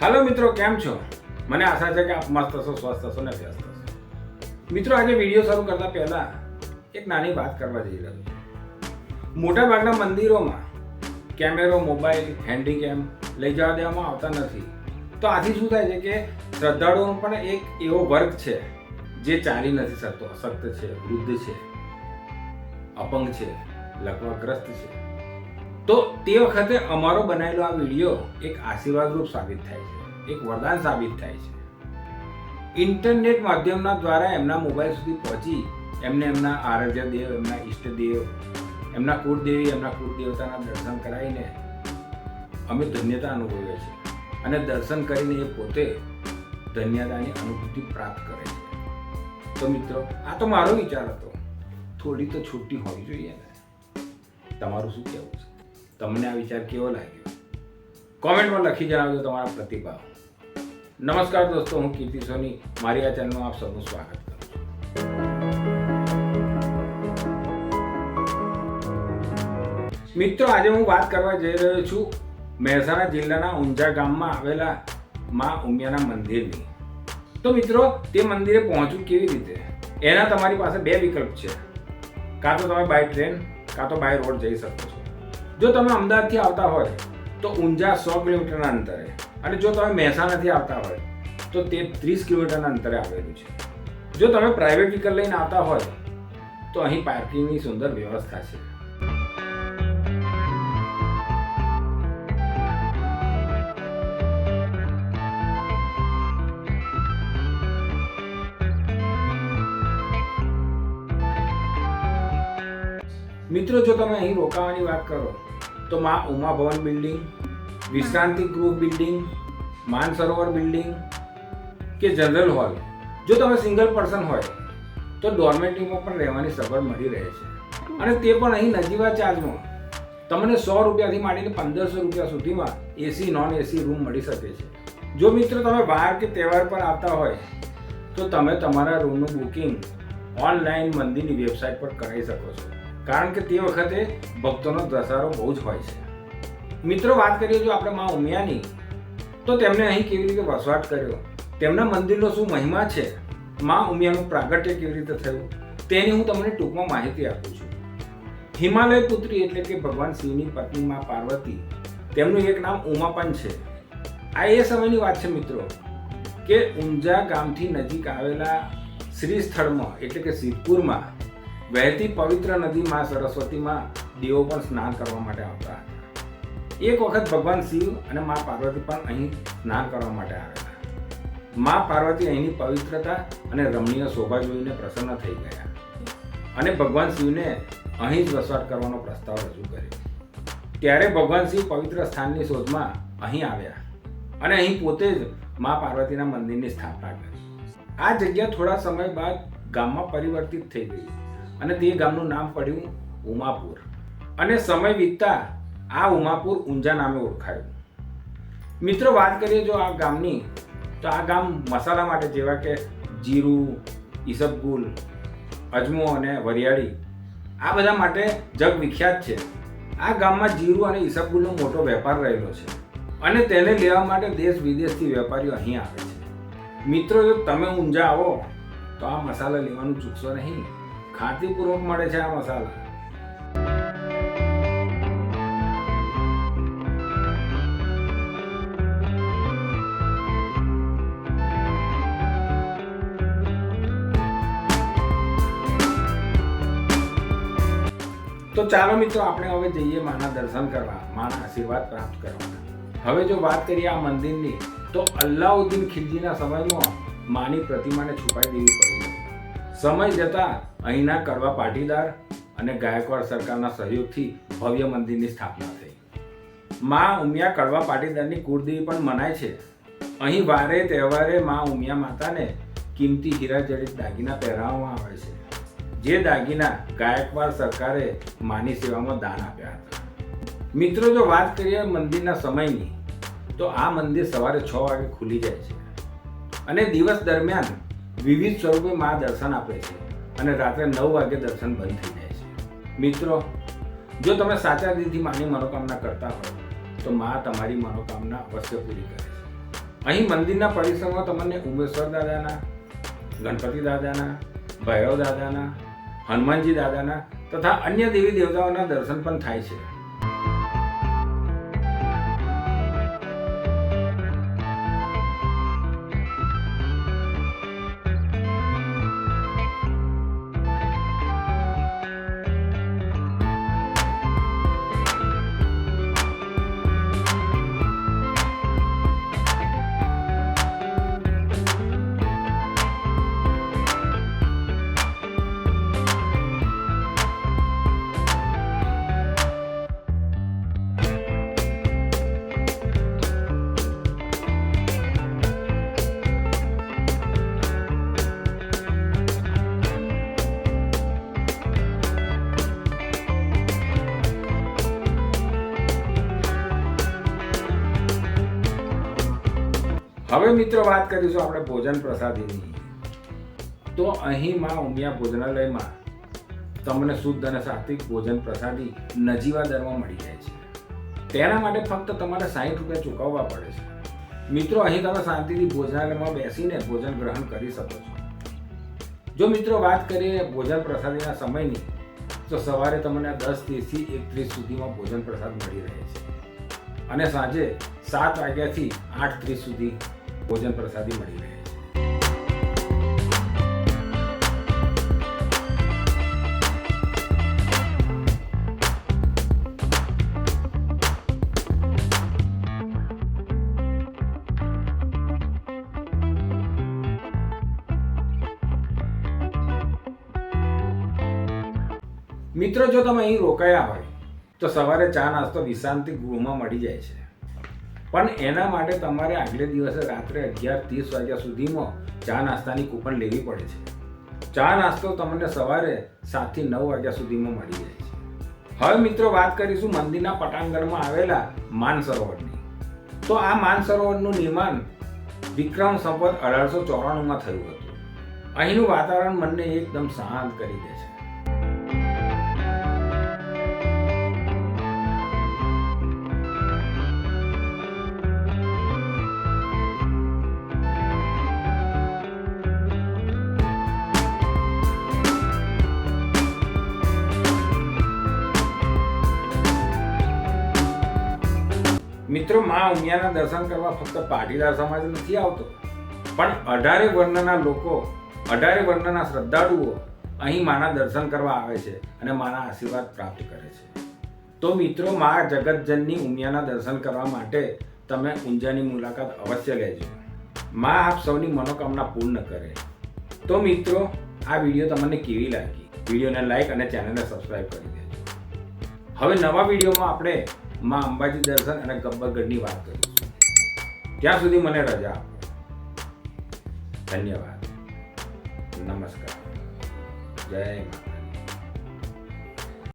હાલો મિત્રો, કેમ છો? મને આશા છે કે આપ મસ્ત હશો, સ્વસ્થ હશો ને વ્યસ્ત હશો. મિત્રો, આજે વીડિયો શરૂ કરતા પહેલા એક નાની વાત કરવા જઈ રહ્યો છું. મોટા ભાગના મંદિરોમાં કેમેરો, મોબાઈલ હેન્ડીકેમ લઈ જવા દેવામાં આવતા નથી. તો આથી શું થાય છે કે શ્રદ્ધાળુઓ પણ એક એવો વર્ગ છે જે ચાલી નથી શકતો, અશક્ત છે, વૃદ્ધ છે, અપંગ છે, લકવાગ્રસ્ત છે. તો તે વખતે અમારો બનાવેલો આ વીડિયો એક આશીર્વાદરૂપ સાબિત થાય છે, એક વરદાન સાબિત થાય છે. ઇન્ટરનેટ માધ્યમના દ્વારા એમના મોબાઈલ સુધી પહોંચી એમને એમના આરાધ્ય દેવ, એમના ઈષ્ટદેવ એમના કુળદેવી, એમના કુળદેવતાના દર્શન કરાવીને અમે ધન્યતા અનુભવીએ છીએ. અને દર્શન કરીને એ પોતે ધન્યતાની અનુભૂતિ પ્રાપ્ત કરે છે. તો મિત્રો, આ તો મારો વિચાર હતો. થોડી તો છુટ્ટી હોવી જોઈએ ને. તમારું શું કહેવું છે? તમને આ વિચાર કેવો લાગ્યો? કોમેન્ટમાં લખી જણાવજો તમારા પ્રતિભાવ. નમસ્કાર દોસ્તો, હું કીર્તિ સોની. મારી આ ચેનલમાં આપ સૌનું સ્વાગત કરું મિત્રો, આજે હું વાત કરવા જઈ રહ્યો છું મહેસાણા જિલ્લાના ઊંઝા ગામમાં આવેલા મા ઉમિયાના મંદિરની. તો મિત્રો, તે મંદિરે પહોંચવું કેવી રીતે? એના તમારી પાસે બે વિકલ્પ છે. કાં તો તમે બાય ટ્રેન કાં તો બાય રોડ જઈ શકો છો. જો તમે અમદાવાદથી આવતા હોય, તો ઊંઝા સો કિલોમીટરના અંતરે. અને જો તમે મહેસાણાથી આવતા હોય, તો તે ત્રીસ કિલોમીટરના અંતરે આવેલું છે. જો તમે પ્રાઇવેટ વ્હીકલ લઈને આવતા હોય, તો અહીં પાર્કિંગની સુંદર વ્યવસ્થા છે. મિત્રો, જો તમે અહીં રોકાવાની વાત કરો તો માં ઉમા ભવન બિલ્ડિંગ, વિશ્રાંતિ ગૃહ બિલ્ડિંગ માનસરોવર બિલ્ડિંગ કે જનરલ હોલ. જો તમે સિંગલ પર્સન હોય, તો ડોર્મેટરીમાં પણ રહેવાની સગવડ મળી રહે છે. અને તે પણ અહીં નજીવા ચાર્જમાં. તમને સો રૂપિયાથી માંડીને પંદરસો રૂપિયા સુધીમાં એસી નોન એસી રૂમ મળી શકે છે. જો મિત્રો તમે બહાર કે તહેવાર પર આવતા હોય, તો તમે તમારા રૂમનું બુકિંગ ઓનલાઈન મંદિરની વેબસાઇટ પર કરાવી શકો છો. કારણ કે તે વખતે ભક્તોનો ધસારો બહુ જ હોય છે. મિત્રો, વાત કરીએ જો આપણે મા ઉમિયાની, તો તેમણે અહીં કેવી રીતે વસવાટ કર્યો? તેમના મંદિરનો શું મહિમા છે? મા ઉમિયાનું પ્રાગટ્ય કેવી રીતે થયું? તેની હું તમને ટૂંકમાં માહિતી આપું છું. હિમાલય પુત્રી એટલે કે ભગવાન શિવની પત્ની મા પાર્વતી. તેમનું એક નામ ઉમા પણ છે. આ એ સમયની વાત છે મિત્રો, કે ઊંઝા ગામથી નજીક આવેલા શ્રી સ્થળમાં, એટલે કે સિદ્ધપુરમાં વહેતી પવિત્ર નદી માં સરસ્વતીમાં દેવો પણ સ્નાન કરવા માટે આવતા હતા. એક વખત ભગવાન શિવ અને મા પાર્વતી પણ અહીં સ્નાન કરવા માટે આવેલા મા પાર્વતી અહીંની પવિત્રતા અને રમણીય શોભા જોઈને પ્રસન્ન થઈ ગયા અને ભગવાન શિવને અહીં જ વસવાટ કરવાનો પ્રસ્તાવ રજૂ કર્યો. ત્યારે ભગવાન શિવ પવિત્ર સ્થાનની શોધમાં અહીં આવ્યા અને અહીં પોતે જ મા પાર્વતીના મંદિરની સ્થાપના કરી. આ જગ્યા થોડા સમય બાદ ગામમાં પરિવર્તિત થઈ ગઈ. અને તે ગામનું નામ પડ્યું ઉમાપુર. અને સમય વીતતા આ ઉમાપુર ઊંઝા નામે ઓળખાયું. મિત્રો, વાત કરીએ જો આ ગામની, તો આ ગામ મસાલા માટે જેવા કે જીરું, ઈસબગુલ, અજમો અને વરિયાળી, આ બધા માટે જગવિખ્યાત છે. આ ગામમાં જીરું અને ઈસબગુલનો મોટો વેપાર રહેલો છે અને તેને લેવા માટે દેશ વિદેશથી વેપારીઓ અહીં આવે છે. મિત્રો, જો તમે ઊંઝા આવો, તો આ મસાલા લેવાનું ચૂકશો નહીં. ખાતરીપૂર્વક મળે છે આ મસાલા. તો ચાલો મિત્રો, આપણે હવે જઈએ માના દર્શન કરવા, માના આશીર્વાદ પ્રાપ્ત કરવા. હવે જો વાત કરીએ આ મંદિરની, તો અલ્લાઉદ્દીન ખિલજીના સમયમાં માની પ્રતિમાને છુપાઈ દેવી પડી. સમય જતાં અહીંના કડવા પાટીદાર અને ગાયકવાડ સરકારના સહયોગથી ભવ્ય મંદિરની સ્થાપના થઈ. મા ઉમિયા કડવા પાટીદારની કુળદેવી પણ મનાય છે. અહીં વારે તહેવારે મા ઉમિયા માતાને કિંમતી હીરા જડિત દાગીના પહેરાવવામાં આવે છે, જે દાગીના ગાયકવાડ સરકારે માની સેવામાં દાન આપ્યા હતા. મિત્રો, જો વાત કરીએ મંદિરના સમયની, તો આ મંદિર સવારે છ વાગે ખુલી જાય છે અને દિવસ દરમિયાન વિવિધ સ્વરૂપે મા દર્શન આપે છે અને રાત્રે નવ વાગે દર્શન બંધ થઈ જાય છે. મિત્રો, જો તમે સાચા દિલથી માની મનોકામના કરતા હો, તો મા તમારી મનોકામના અવશ્ય પૂરી કરે છે. અહીં મંદિરના પરિસરમાં તમને ઉમેશ્વર દાદાના, ગણપતિ દાદાના, ભૈરવ દાદાના, હનુમાનજી દાદાના તથા અન્ય દેવી દેવતાઓના દર્શન પણ થાય છે. હવે મિત્રો વાત કરીશું આપણે ભોજન પ્રસાદીની. તો અહીં માં ઉમિયા ભોજનાલયમાં તમને શુદ્ધ અને સાત્વિક ભોજન પ્રસાદી નજીવા દરમાં મળી જાય છે. તેના માટે ફક્ત તમારે સાહીઠ રૂપિયા ચૂકવવા પડે છે. મિત્રો, અહીં તમે શાંતિથી ભોજનાલયમાં બેસીને ભોજન ગ્રહણ કરી શકો છો. જો મિત્રો વાત કરીએ ભોજન પ્રસાદીના સમયની, તો સવારે તમને દસ ત્રીસથી એકત્રીસ સુધીમાં ભોજન પ્રસાદ મળી રહે છે. અને સાંજે સાત વાગ્યાથી આઠ ત્રીસ સુધી ભોજન પ્રસાદી મળી રહે છે. મિત્રો, જો તમે અહીં રોકાયા હોય, તો સવારે ચા નાસ્તો વિશ્રાંતિ ગૃહમાં મળી જાય છે. પણ એના માટે તમારે આગલે દિવસે રાત્રે અગિયાર ત્રીસ વાગ્યા સુધીમાં ચા નાસ્તાની કૂપન લેવી પડે છે. ચા નાસ્તો તમને સવારે સાતથી નવ વાગ્યા સુધીમાં મળી જાય છે. હવે મિત્રો વાત કરીશું મંદિરના પટાંગણમાં આવેલા માન સરોવરની તો આ માનસરોવરનું નિર્માણ વિક્રમ સંપદ અઢારસો ચોરાણુંમાં થયું હતું. અહીંનું વાતાવરણ મનને એકદમ શાંત કરી દે છે. મિત્રો, મા ઉમિયાના દર્શન કરવા ફક્ત પાટીદાર સમાજ નથી આવતો. પણ અઢારે વર્ણના લોકો, અઢારે વર્ણના શ્રદ્ધાળુઓ અહીં માના દર્શન કરવા આવે છે અને માના આશીર્વાદ પ્રાપ્ત કરે છે. તો મિત્રો, મા જગતજનની ઉમિયાના દર્શન કરવા માટે તમે ઊંઝાની મુલાકાત અવશ્ય લેજો. મા આપ સૌની મનોકામના પૂર્ણ કરે. તો મિત્રો, આ વીડિયો તમને કેવી લાગી? વિડીયોને લાઈક અને ચેનલને સબસ્ક્રાઈબ કરી દેજો. હવે નવા વિડીયોમાં આપણે માં અંબાજી દર્શન અને ગબ્બરગઢની વાત કરીશું ત્યાં સુધી મને રજા ધન્યવાદ. નમસ્કાર. જય માતા